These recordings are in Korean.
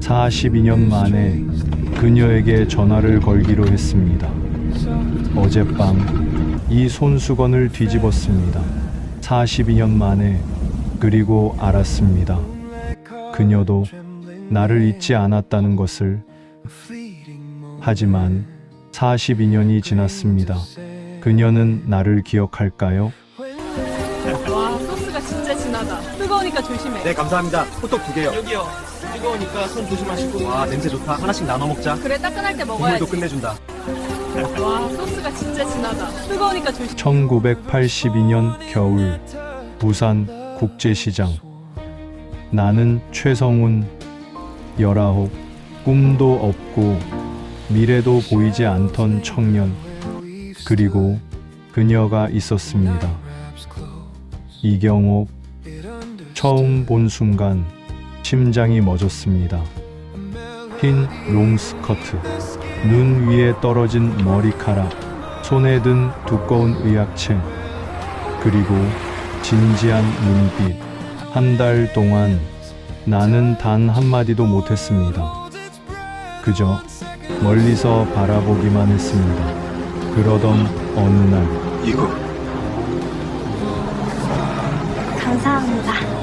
42년 만에 그녀에게 전화를 걸기로 했습니다. 어젯밤 이 손수건을 뒤집었습니다. 42년 만에 그리고 알았습니다. 그녀도 나를 잊지 않았다는 것을 하지만 42년이 지났습니다. 그녀는 나를 기억할까요? 와 소스가 진짜 진하다. 뜨거우니까 조심해. 네 감사합니다. 호떡 두 개요. 여기요. 뜨거우니까 손 조심하시고. 와 냄새 좋다. 하나씩 나눠 먹자. 그래 따끈할 때 먹어야지. 국물도 끝내준다. 와 소스가 진짜 진하다. 뜨거우니까 조심. 1982년 겨울 부산 국제시장 나는 최성훈 19 꿈도 없고 미래도 보이지 않던 청년 그리고 그녀가 있었습니다. 이경옥 처음 본 순간 심장이 멎었습니다. 흰 롱스커트 눈 위에 떨어진 머리카락 손에 든 두꺼운 의약체 그리고 진지한 눈빛 한 달 동안 나는 단 한마디도 못했습니다. 그저 멀리서 바라보기만 했습니다. 그러던 어느 날 이거 감사합니다.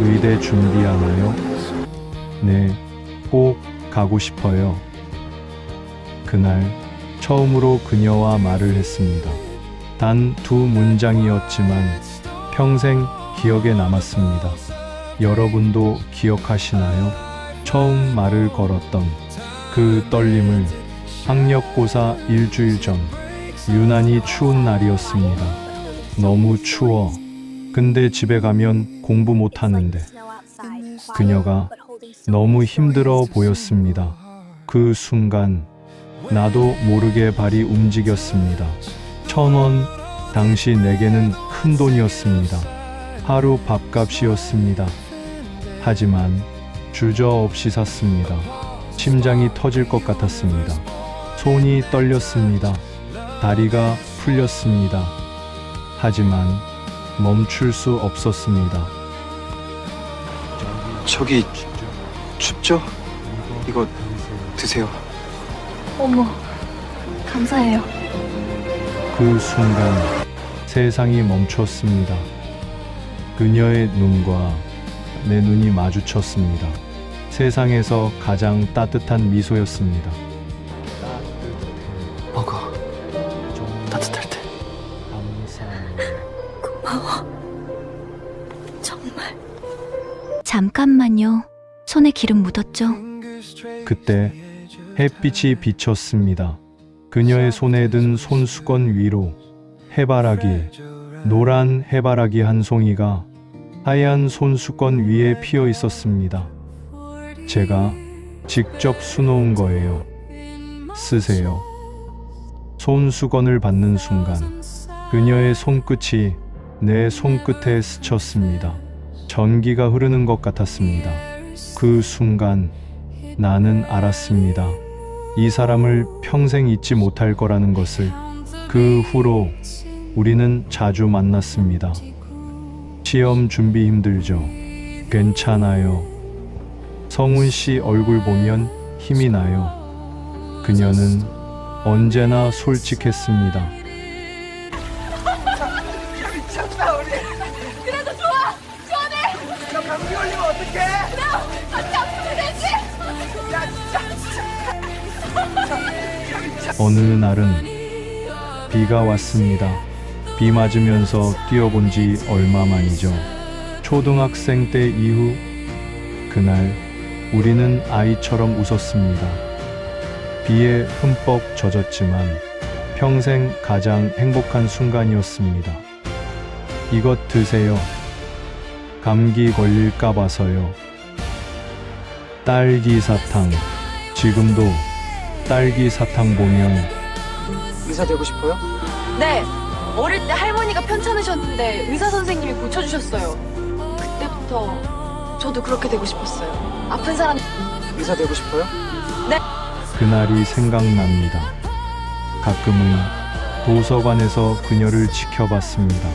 의대 준비하나요? 네, 꼭 가고 싶어요. 그날 처음으로 그녀와 말을 했습니다. 단 두 문장이었지만 평생 기억에 남았습니다. 여러분도 기억하시나요? 처음 말을 걸었던 그 떨림을 학력고사 일주일 전 유난히 추운 날이었습니다. 너무 추워. 근데 집에 가면 공부 못 하는데 그녀가 너무 힘들어 보였습니다. 그 순간 나도 모르게 발이 움직였습니다. 천 원, 당시 내게는 큰 돈이었습니다. 하루 밥값이었습니다. 하지만 주저없이 샀습니다. 심장이 터질 것 같았습니다. 손이 떨렸습니다. 다리가 풀렸습니다. 하지만 멈출 수 없었습니다. 저기 춥죠? 이거 드세요. 어머, 감사해요. 그 순간 세상이 멈췄습니다. 그녀의 눈과 내 눈이 마주쳤습니다. 세상에서 가장 따뜻한 미소였습니다. 잠깐만요. 손에 기름 묻었죠? 그때 햇빛이 비쳤습니다. 그녀의 손에 든 손수건 위로 해바라기, 노란 해바라기 한 송이가 하얀 손수건 위에 피어 있었습니다. 제가 직접 수놓은 거예요. 쓰세요. 손수건을 받는 순간 그녀의 손끝이 내 손끝에 스쳤습니다. 전기가 흐르는 것 같았습니다. 그 순간 나는 알았습니다. 이 사람을 평생 잊지 못할 거라는 것을 그 후로 우리는 자주 만났습니다. 시험 준비 힘들죠? 괜찮아요. 성훈 씨 얼굴 보면 힘이 나요. 그녀는 언제나 솔직했습니다. 어느 날은 비가 왔습니다. 비 맞으면서 뛰어본 지 얼마 만이죠. 초등학생 때 이후 그날 우리는 아이처럼 웃었습니다. 비에 흠뻑 젖었지만 평생 가장 행복한 순간이었습니다. 이것 드세요. 감기 걸릴까 봐서요. 딸기 사탕. 지금도 딸기 사탕 보면 의사 되고 싶어요? 네. 어릴 때 할머니가 편찮으셨는데 의사 선생님이 고쳐주셨어요. 그때부터 저도 그렇게 되고 싶었어요. 아픈 사람 의사 되고 싶어요? 그날이 생각납니다. 가끔은 도서관에서 그녀를 지켜봤습니다.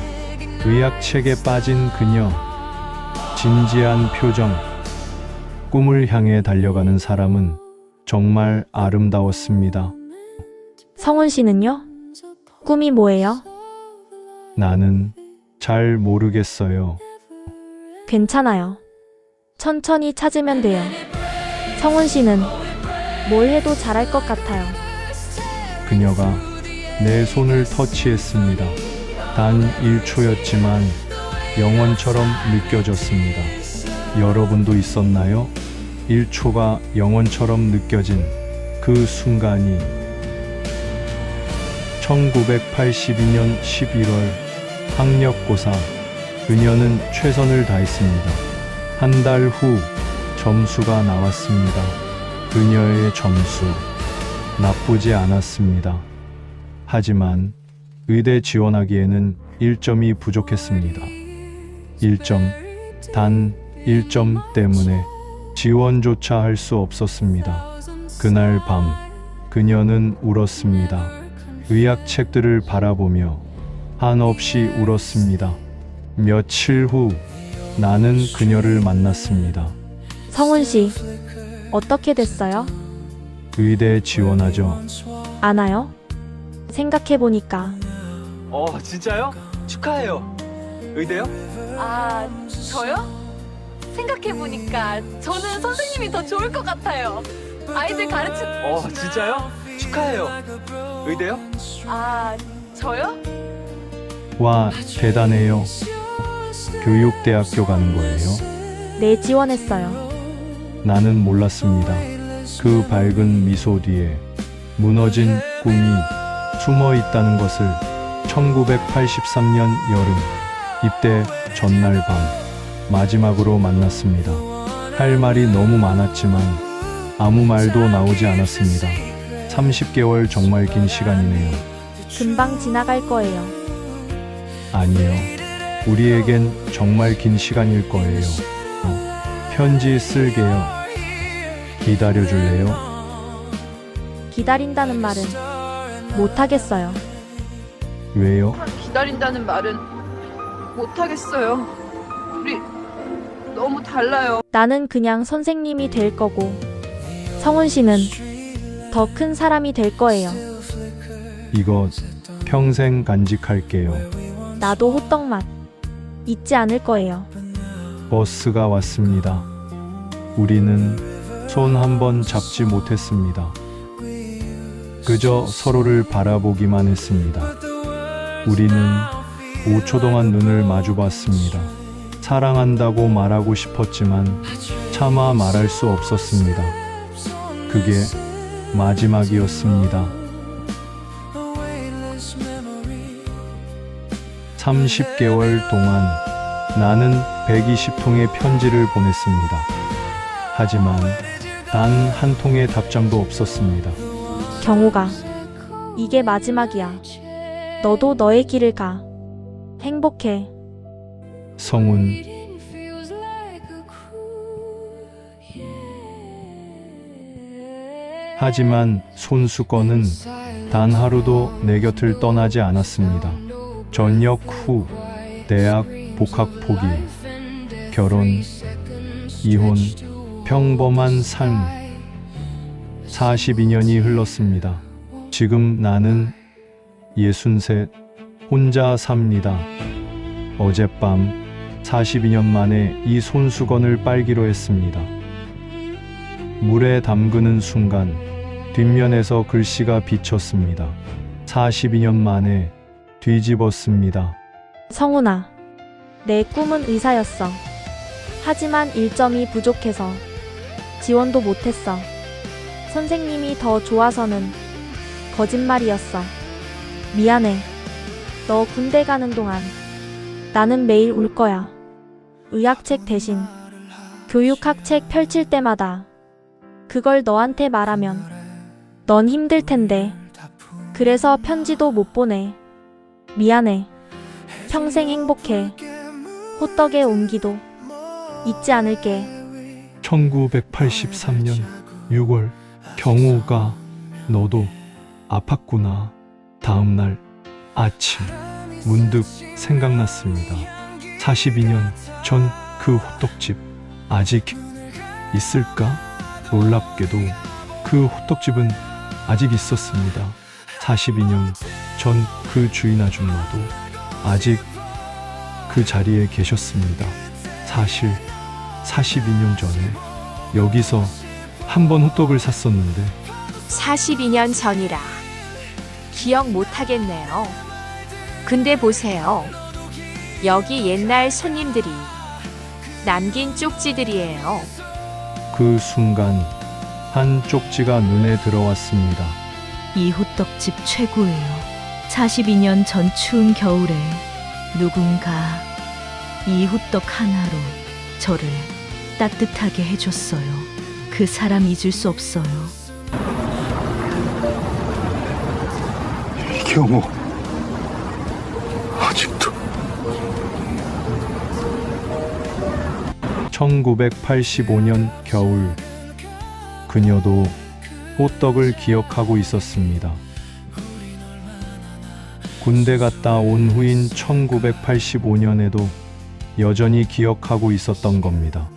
의학책에 빠진 그녀, 진지한 표정, 꿈을 향해 달려가는 사람은 정말 아름다웠습니다. 성훈 씨는요? 꿈이 뭐예요? 나는 잘 모르겠어요. 괜찮아요. 천천히 찾으면 돼요. 성훈 씨는 뭘 해도 잘할 것 같아요. 그녀가 내 손을 터치했습니다. 단 1초였지만 영원처럼 느껴졌습니다. 여러분도 있었나요? 1초가 영원처럼 느껴진 그 순간이 1982년 11월 학력고사 그녀는 최선을 다했습니다. 한 달 후 점수가 나왔습니다. 그녀의 점수 나쁘지 않았습니다. 하지만 의대 지원하기에는 1점이 부족했습니다. 1점, 단 1점 때문에 지원조차 할 수 없었습니다. 그날 밤 그녀는 울었습니다. 의학책들을 바라보며 한없이 울었습니다. 며칠 후 나는 그녀를 만났습니다. 성훈 씨, 어떻게 됐어요? 의대 지원하죠. 아나요? 생각해보니까 어, 진짜요? 축하해요. 의대요? 아, 저요? 생각해보니까 저는 선생님이 더 좋을 것 같아요. 아이들 가르치, 어, 진짜요? 축하해요. 의대요? 아, 저요? 와, 대단해요. 교육대학교 가는 거예요? 네 지원했어요. 나는 몰랐습니다. 그 밝은 미소 뒤에 무너진 꿈이 숨어 있다는 것을 1983년 여름 입대 전날 밤 마지막으로 만났습니다. 할 말이 너무 많았지만 아무 말도 나오지 않았습니다. 30개월 정말 긴 시간이네요. 금방 지나갈 거예요. 아니요. 우리에겐 정말 긴 시간일 거예요. 어, 편지 쓸게요. 기다려 줄래요? 기다린다는 말은 못하겠어요. 왜요? 기다린다는 말은 못하겠어요. 우리 너무 달라요. 나는 그냥 선생님이 될 거고, 성훈 씨는 더 큰 사람이 될 거예요. 이거 평생 간직할게요. 나도 호떡 맛 잊지 않을 거예요. 버스가 왔습니다. 우리는 손 한 번 잡지 못했습니다. 그저 서로를 바라보기만 했습니다. 우리는 5초 동안 눈을 마주 봤습니다. 사랑한다고 말하고 싶었지만 차마 말할 수 없었습니다. 그게 마지막이었습니다. 30개월 동안 나는 120통의 편지를 보냈습니다. 하지만 단 한 통의 답장도 없었습니다. 경호가 이게 마지막이야. 너도 너의 길을 가. 행복해. 성운 하지만 손수건은 단 하루도 내 곁을 떠나지 않았습니다. 전역 후 대학 복학 포기, 결혼, 이혼, 평범한 삶. 42년이 흘렀습니다. 지금 나는 63 혼자 삽니다. 어젯밤 42년 만에 이 손수건을 빨기로 했습니다. 물에 담그는 순간 뒷면에서 글씨가 비쳤습니다. 42년 만에 뒤집었습니다. 성훈아, 내 꿈은 의사였어. 하지만 1점이 부족해서 지원도 못했어. 선생님이 더 좋아서는 거짓말이었어. 미안해. 너 군대 가는 동안 나는 매일 울 거야. 의학책 대신 교육학 책 펼칠 때마다 그걸 너한테 말하면 넌 힘들 텐데. 그래서 편지도 못 보내. 미안해. 평생 행복해. 호떡의 온기도 잊지 않을게. 1983년 6월 경호가 너도 아팠구나. 다음 날 아침 문득 생각났습니다. 42년 전 그 호떡집 아직 있을까? 놀랍게도 그 호떡집은 아직 있었습니다. 42년 전 그 주인 아줌마도 아직 그 자리에 계셨습니다. 사실 42년 전에 여기서 한 번 호떡을 샀었는데 42년 전이라 기억 못 하겠네요. 근데 보세요. 여기 옛날 손님들이 남긴 쪽지들이에요. 그 순간 한 쪽지가 눈에 들어왔습니다. 이 호떡집 최고예요. 42년 전 추운 겨울에 누군가 이 호떡 하나로 저를 따뜻하게 해줬어요. 그 사람 잊을 수 없어요. 이경호. 1985년 겨울 그녀도 호떡을 기억하고 있었습니다. 군대 갔다 온 후인 1985년에도 여전히 기억하고 있었던 겁니다.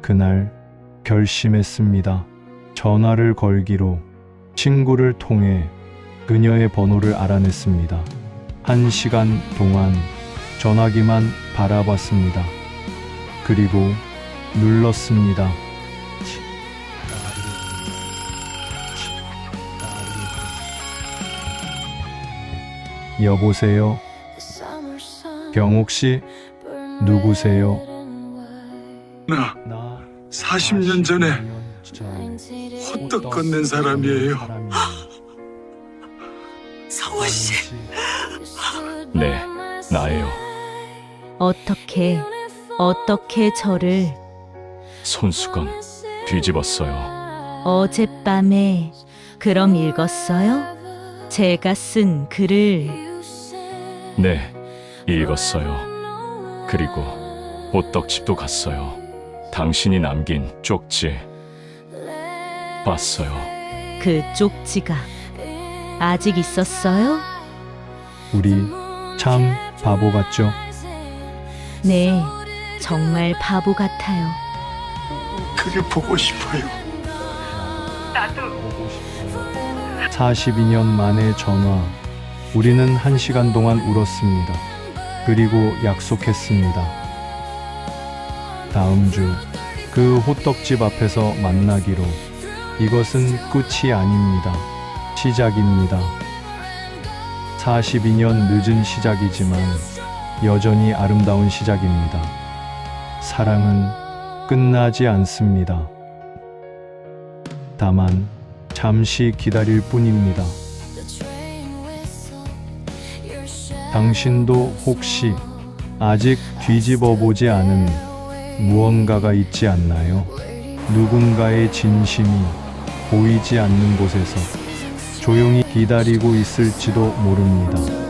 그날 결심했습니다. 전화를 걸기로 친구를 통해 그녀의 번호를 알아냈습니다. 한 시간 동안 전화기만 바라봤습니다. 그리고 눌렀습니다. 여보세요? 경옥 씨, 누구세요? 나나 40년 전에 호떡 건넨 사람이에요. 성원 씨. 네, 나예요. 어떻게, 어떻게 저를 손수건 뒤집었어요. 어젯밤에 그럼 읽었어요? 제가 쓴 글을 네, 읽었어요. 그리고 호떡집도 갔어요. 당신이 남긴 쪽지 봤어요. 그 쪽지가 아직 있었어요? 우리 참 바보 같죠? 네, 정말 바보 같아요. 그게 보고 싶어요. 42년 만의 전화. 우리는 한 시간 동안 울었습니다. 그리고 약속했습니다. 다음 주 그 호떡집 앞에서 만나기로. 이것은 끝이 아닙니다. 시작입니다. 42년 늦은 시작이지만 여전히 아름다운 시작입니다. 사랑은 끝나지 않습니다. 다만 잠시 기다릴 뿐입니다. 당신도 혹시 아직 뒤집어 보지 않은 무언가가 있지 않나요? 누군가의 진심이 보이지 않는 곳에서 조용히 기다리고 있을지도 모릅니다.